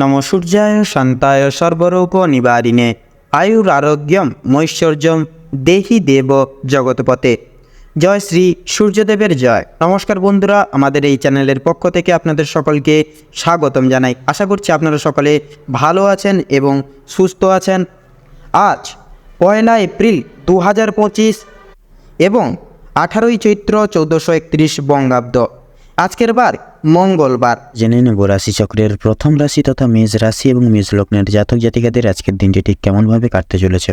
নম সূর্যায় শান্তায় সর্বরূপ নিবারিণে আয়ুরারোগ্যম মৈশ্বর্যম, দেহি দেব জগৎপতে জয় শ্রী সূর্যদেবের জয়। নমস্কার বন্ধুরা, আমাদের এই চ্যানেলের পক্ষ থেকে আপনাদের সকলকে স্বাগতম জানাই। আশা করছি আপনারা সকলে ভালো আছেন এবং সুস্থ আছেন। আজ পয়লা এপ্রিল দু হাজার পঁচিশ এবং আঠারোই চৈত্র চৌদ্দশো একত্রিশ বঙ্গাব্দ। আজকের বার মঙ্গলবার। জেনে নেব রাশিচক্রের প্রথম রাশি তথা মেষ রাশি এবং মেষ লগ্নের জাতক জাতিকাদের আজকের দিনটি ঠিক কেমনভাবে কাটতে চলেছে।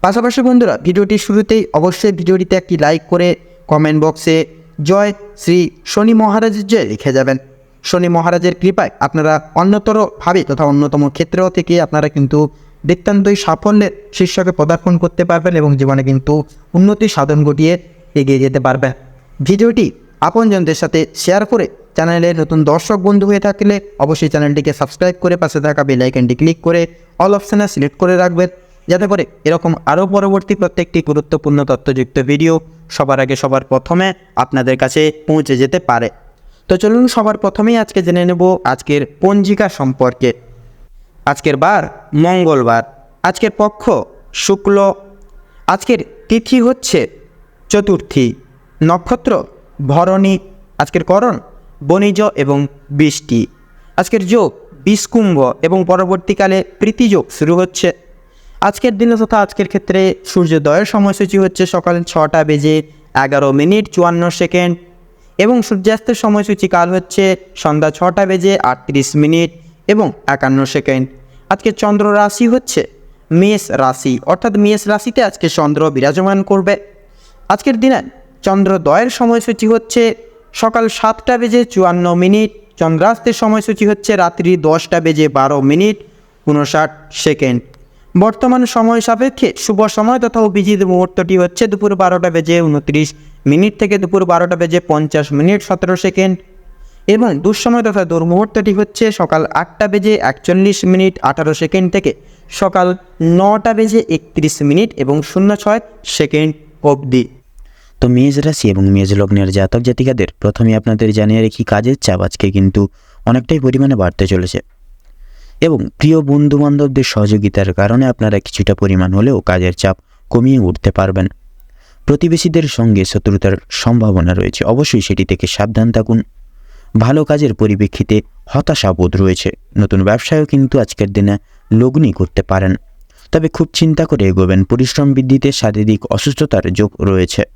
পাশাপাশি বন্ধুরা ভিডিওটি শুরুতেই অবশ্যই ভিডিওটিতে একটি লাইক করে কমেন্ট বক্সে জয় শ্রী শনি মহারাজের জয় লিখে যাবেন। শনি মহারাজের কৃপায় আপনারা অন্যতরভাবে তথা অন্যতম ক্ষেত্র থেকে আপনারা কিন্তু নিতান্তই সাফল্যের শীর্ষকে পদার্পণ করতে পারবেন এবং জীবনে কিন্তু উন্নতি সাধন ঘটিয়ে এগিয়ে যেতে পারবেন। ভিডিওটি আপনজনদের সাথে শেয়ার করে চ্যানেলে নতুন দর্শক বন্ধু হয়ে থাকলে অবশ্যই চ্যানেলটিকে সাবস্ক্রাইব করে পাশে থাকা বেল ক্লিক করে অল অপশানে সিলেক্ট করে রাখবেন। যাতে করে এরকম আরও পরবর্তী প্রত্যেকটি গুরুত্বপূর্ণ তথ্যযুক্ত ভিডিও সবার আগে সবার প্রথমে আপনাদের কাছে পৌঁছে যেতে পারে। তো চলুন সবার প্রথমেই আজকে জেনে নেব আজকের পঞ্জিকা সম্পর্কে। আজকের বার মঙ্গলবার, আজকের পক্ষ শুক্ল, আজকের তিথি হচ্ছে চতুর্থী, নক্ষত্র, ভরণী, আজকের করণ বণিজ এবং বৃষ্টি। আজকের যোগ বিষকুম্ভ এবং পরবর্তীকালে প্রীতিযোগ শুরু হচ্ছে। আজকের দিনে তথা আজকের ক্ষেত্রে সূর্যোদয়ের সময়সূচি হচ্ছে সকাল ছটা বেজে এগারো মিনিট চুয়ান্ন সেকেন্ড এবং সূর্যাস্তের সময়সূচি কাল হচ্ছে সন্ধ্যা ছটা বেজে আটত্রিশ মিনিট এবং একান্ন সেকেন্ড। আজকে চন্দ্র রাশি হচ্ছে মেষ রাশি, অর্থাৎ মেষ রাশিতে আজকে চন্দ্র বিরাজমান করবে। আজকের দিনে চন্দ্রোদয়ের সময়সূচি হচ্ছে সকাল সাতটা বেজে চুয়ান্ন মিনিট। চন্দ্রাস্তের সময়সূচি হচ্ছে রাত্রি দশটা বেজে বারো মিনিট উনষাট সেকেন্ড। বর্তমান সময় সাপেক্ষে শুভ সময় তথা অভিজিৎ মুহূর্তটি হচ্ছে দুপুর বারোটা বেজে উনত্রিশ মিনিট থেকে দুপুর বারোটা বেজে পঞ্চাশ মিনিট সতেরো সেকেন্ড। এবং দুঃসময় তথা দুর্মুহূর্তটি হচ্ছে সকাল আটটা বেজে একচল্লিশ মিনিট আঠারো সেকেন্ড থেকে সকাল নটা বেজে একত্রিশ মিনিট এবং শূন্য ছয় সেকেন্ড অবধি। তো মেষ রাশি এবং মেষ লগ্নের জাতক জাতিকাদের প্রথমে আপনাদের জানিয়ে রেখি কাজের চাপ আজকে কিন্তু অনেকটাই পরিমাণে বাড়তে চলেছে। এবং প্রিয় বন্ধু বান্ধবদের সহযোগিতার কারণে আপনারা কিছুটা পরিমাণ হলেও কাজের চাপ কমিয়ে উঠতে পারবেন। প্রতিবেশীদের সঙ্গে শত্রুতার সম্ভাবনা রয়েছে, অবশ্যই সেটি থেকে সাবধান থাকুন। ভালো কাজের পরিপ্রেক্ষিতে হতাশাবোধ রয়েছে। নতুন ব্যবসায়ও কিন্তু আজকের দিনে লগ্নি করতে পারেন। তবে খুব চিন্তা করে এগোবেন, পরিশ্রম বৃদ্ধিতে শারীরিক অসুস্থতার যোগ রয়েছে।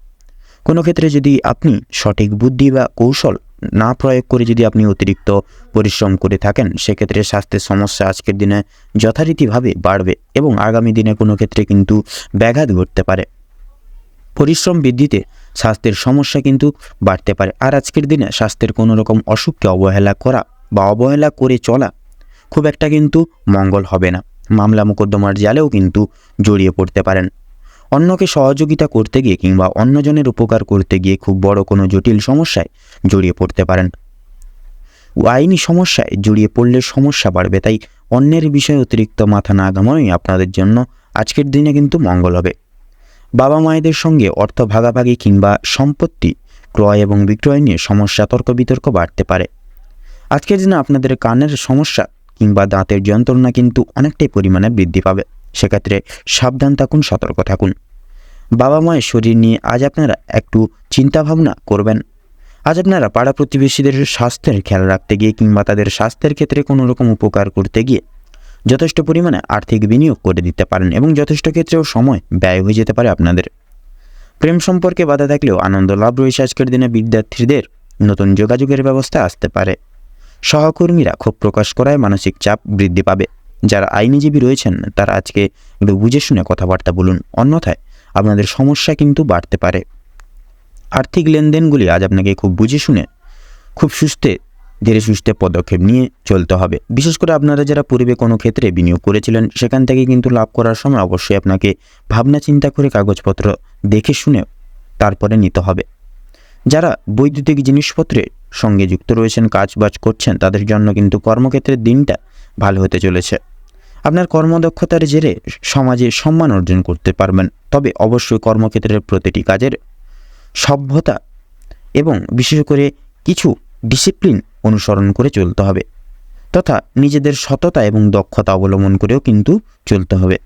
কোনো ক্ষেত্রে যদি আপনি সঠিক বুদ্ধি বা কৌশল না প্রয়োগ করে যদি আপনি অতিরিক্ত পরিশ্রম করে থাকেন, সেক্ষেত্রে স্বাস্থ্যের সমস্যা আজকের দিনে যথারীতিভাবে বাড়বে এবং আগামী দিনে কোনো ক্ষেত্রে কিন্তু ব্যাঘাত ঘটতে পারে। পরিশ্রম বৃদ্ধিতে স্বাস্থ্যের সমস্যা কিন্তু বাড়তে পারে। আর আজকের দিনে স্বাস্থ্যের কোনো রকম অসুখকে অবহেলা করা বা অবহেলা করে চলা খুব একটা কিন্তু মঙ্গল হবে না। মামলা মোকদ্দমার জালেও কিন্তু জড়িয়ে পড়তে পারেন। অন্যকে সহযোগিতা করতে গিয়ে কিংবা অন্যজনের উপকার করতে গিয়ে খুব বড় কোনো জটিল সমস্যায় জড়িয়ে পড়তে পারেন। আইনি সমস্যায় জড়িয়ে পড়লে সমস্যা বাড়বে, তাই অন্যের বিষয়ে অতিরিক্ত মাথা না ঘামানোই আপনাদের জন্য আজকের দিনে কিন্তু মঙ্গল হবে। বাবা মায়েদের সঙ্গে অর্থ ভাগাভাগি কিংবা সম্পত্তি ক্রয় এবং বিক্রয় নিয়ে সমস্যা তর্ক বিতর্ক বাড়তে পারে। আজকের দিনে আপনাদের কানের সমস্যা কিংবা দাঁতের যন্ত্রণা কিন্তু অনেকটাই পরিমাণে বৃদ্ধি পাবে। সেক্ষেত্রে সাবধান থাকুন, সতর্ক থাকুন। বাবা মায়ের শরীর নিয়ে আজ আপনারা একটু চিন্তাভাবনা করবেন। আজ আপনারা পাড়া প্রতিবেশীদের স্বাস্থ্যের খেয়াল রাখতে গিয়ে কিংবা তাদের স্বাস্থ্যের ক্ষেত্রে কোনো রকম উপকার করতে গিয়ে যথেষ্ট পরিমাণে আর্থিক বিনিয়োগ করে দিতে পারেন এবং যথেষ্ট ক্ষেত্রেও সময় ব্যয় হয়ে যেতে পারে আপনাদের। প্রেম সম্পর্কে বাধা থাকলেও আনন্দ লাভ রয়েছে আজকের দিনে বিদ্যার্থীদের। নতুন যোগাযোগের ব্যবস্থা আসতে পারে। সহকর্মীরা ক্ষোভ প্রকাশ করায় মানসিক চাপ বৃদ্ধি পাবে। যারা আইনজীবী রয়েছেন, তারা আজকে একটু বুঝে শুনে কথাবার্তা বলুন। অন্যথায় আপনাদের সমস্যা কিন্তু বাড়তে পারে। আর্থিক লেনদেনগুলি আজ আপনাকে খুব বুঝে শুনে, খুব সুস্থে, ধীরে সুস্থে পদক্ষেপ নিয়ে চলতে হবে। বিশেষ করে আপনারা যারা পূর্বে কোনো ক্ষেত্রে বিনিয়োগ করেছিলেন, সেখান থেকে কিন্তু লাভ করার সময় অবশ্যই আপনাকে ভাবনা চিন্তা করে কাগজপত্র দেখে শুনে তারপরে নিতে হবে। যারা বৈদ্যুতিক জিনিসপত্রের সঙ্গে যুক্ত রয়েছেন, কাজ বাজ করছেন, তাদের জন্য কিন্তু কর্মক্ষেত্রের দিনটা ভালো হতে চলেছে। আপনার কর্মদক্ষতার জেরে সমাজে সম্মান অর্জন করতে পারবেন। তবে অবশ্যই কর্মক্ষেত্রের প্রতিটি কাজের সভ্যতা এবং বিশেষ করে কিছু ডিসিপ্লিন অনুসরণ করে চলতে হবে। তথা নিজেদের সততা এবং দক্ষতা অবলম্বন করেও কিন্তু চলতে হবে।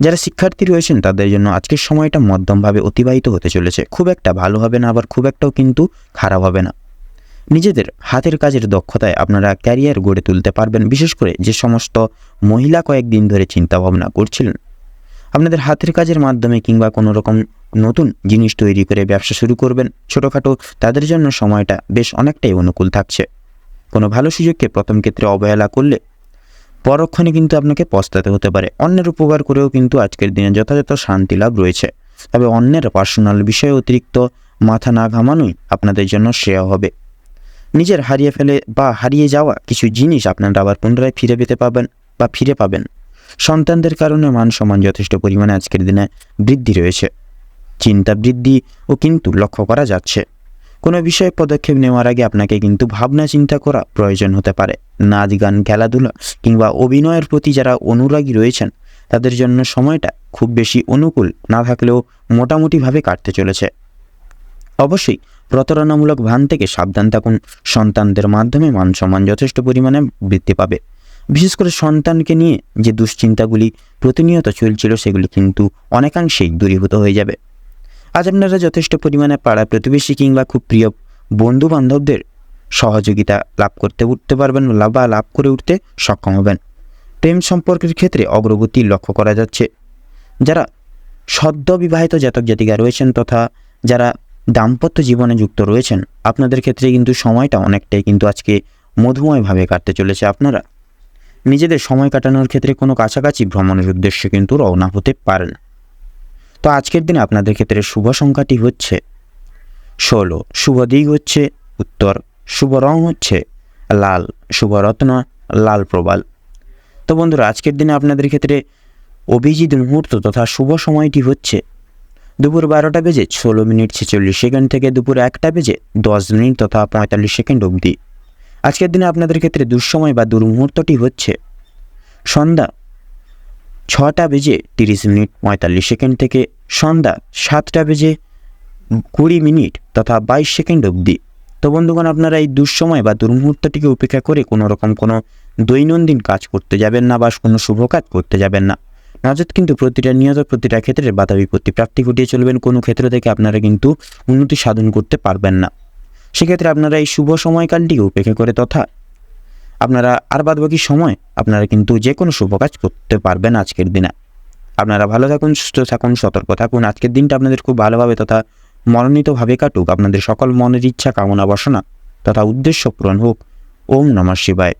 যারা শিক্ষার্থী রয়েছেন, তাদের জন্য আজকের সময়টা মধ্যমভাবে অতিবাহিত হতে চলেছে। খুব একটা ভালো হবে না, আবার খুব একটাও কিন্তু খারাপ হবে না। নিজেদের হাতের কাজের দক্ষতায় আপনারা ক্যারিয়ার গড়ে তুলতে পারবেন, বিশেষ করে যে সমস্ত মহিলা কয়েকদিন ধরে চিন্তা ভাবনা করছিলেন। আপনাদের হাতের কাজের মাধ্যমে কিংবা কোনো রকম নতুন জিনিস তৈরি করে ব্যবসা শুরু করবেন, ছোটোখাটো তাদের জন্য সময়টা বেশ অনেকটাই অনুকূল থাকছে। কোনো ভালো সুযোগকে প্রথম ক্ষেত্রে অবহেলা করলে পরক্ষণে কিন্তু আপনাকে পস্তাতে হতে পারে। অন্যের উপকার করেও কিন্তু আজকের দিনে যথাযথ শান্তি লাভ রয়েছে। তবে অন্যের পার্সোনাল বিষয়ে অতিরিক্ত মাথা না ঘামানোই আপনাদের জন্য শ্রেয় হবে। নিজের হারিয়ে ফেলে বা হারিয়ে যাওয়া কিছু জিনিস আপনারা আবার পুনরায় ফিরে পেতে পাবেন বা ফিরে পাবেন। সন্তানদের কারণে মান সম্মান যথেষ্ট পরিমাণে আজকের দিনে বৃদ্ধি রয়েছে। চিন্তা বৃদ্ধি ও কিন্তু লক্ষ্য করা যাচ্ছে। কোনো বিষয়ে পদক্ষেপ নেওয়ার আগে আপনাকে কিন্তু ভাবনা চিন্তা করা প্রয়োজন হতে পারে। নাচ, গান, খেলাধুলা কিংবা অভিনয়ের প্রতি যারা অনুরাগী রয়েছেন, তাদের জন্য সময়টা খুব বেশি অনুকূল না থাকলেও মোটামুটিভাবে কাটতে চলেছে। অবশ্যই প্রতারণামূলক ভান থেকে সাবধান থাকুন। সন্তানদের মাধ্যমে মান সম্মান যথেষ্ট পরিমাণে বৃদ্ধি পাবে। বিশেষ করে সন্তানকে নিয়ে যে দুশ্চিন্তাগুলি প্রতিনিয়ত চলছিল, সেগুলি কিন্তু অনেকাংশেই দূরীভূত হয়ে যাবে। আজ আপনারা যথেষ্ট পরিমাণে পাড়া প্রতিবেশী কিংবা খুব প্রিয় বন্ধু বান্ধবদের সহযোগিতা লাভ করতে উঠতে পারবেন বা লাভ করে উঠতে সক্ষম হবেন। প্রেম সম্পর্কের ক্ষেত্রে অগ্রগতি লক্ষ্য করা যাচ্ছে। যারা সদ্য বিবাহিত জাতক জাতিকা রয়েছেন তথা যারা দাম্পত্য জীবনে যুক্ত রয়েছেন। আপনাদের ক্ষেত্রে কিন্তু সময়টা অনেকটাই কিন্তু আজকে মধুময়ভাবে কাটতে চলেছে আপনারা। নিজেদের সময় কাটানোর ক্ষেত্রে কোনো কাছাকাছি ভ্রমণের উদ্দেশ্যে কিন্তু রওনা হতে পারেন। তো আজকের দিনে আপনাদের ক্ষেত্রে শুভ সংখ্যাটি হচ্ছে ষোলো, শুভ দিক হচ্ছে উত্তর, শুভ রং হচ্ছে লাল, শুভ রত্ন, লাল প্রবাল। তো বন্ধুরা, আজকের দিনে আপনাদের ক্ষেত্রে অভিজিৎ মুহূর্ত তথা শুভ সময়টি হচ্ছে দুপুর বারোটা বেজে ষোলো মিনিট ছেচল্লিশ সেকেন্ড থেকে দুপুর একটা বেজে দশ মিনিট তথা পঁয়তাল্লিশ সেকেন্ড অবধি। আজকের দিনে আপনাদের ক্ষেত্রে দুঃসময় বা দুর্মুহূর্তটি হচ্ছে সন্ধ্যা ছটা বেজে তিরিশ মিনিট পঁয়তাল্লিশ সেকেন্ড থেকে সন্ধ্যা সাতটা বেজে কুড়ি মিনিট তথা বাইশ সেকেন্ড অবধি। তো বন্ধুগণ, আপনারা এই দুঃসময় বা দুর্মুহূর্তটিকে উপেক্ষা করে কোনো রকম কোনো দৈনন্দিন কাজ করতে যাবেন না বা কোনো শুভ কাজ করতে যাবেন না। নজর কিন্তু প্রতিটা নিয়ত প্রতিটা ক্ষেত্রে বাধা বিপত্তি প্রাপ্তি ঘটিয়ে চলবেন। কোনো ক্ষেত্র থেকে আপনারা কিন্তু উন্নতি সাধন করতে পারবেন না। সেক্ষেত্রে আপনারা এই শুভ সময়কালটি উপেক্ষা করে তথা আপনারা আর বাদ বাকি সময় আপনারা কিন্তু যে কোনো শুভ কাজ করতে পারবেন আজকের দিনে। আপনারা ভালো থাকুন, সুস্থ থাকুন, সতর্ক থাকুন। আজকের দিনটা আপনাদের খুব ভালোভাবে তথা মনোনীতভাবে কাটুক। আপনাদের সকল মনের ইচ্ছা, কামনা, বাসনা তথা উদ্দেশ্য পূরণ হোক। ওম নমঃ শিবায়।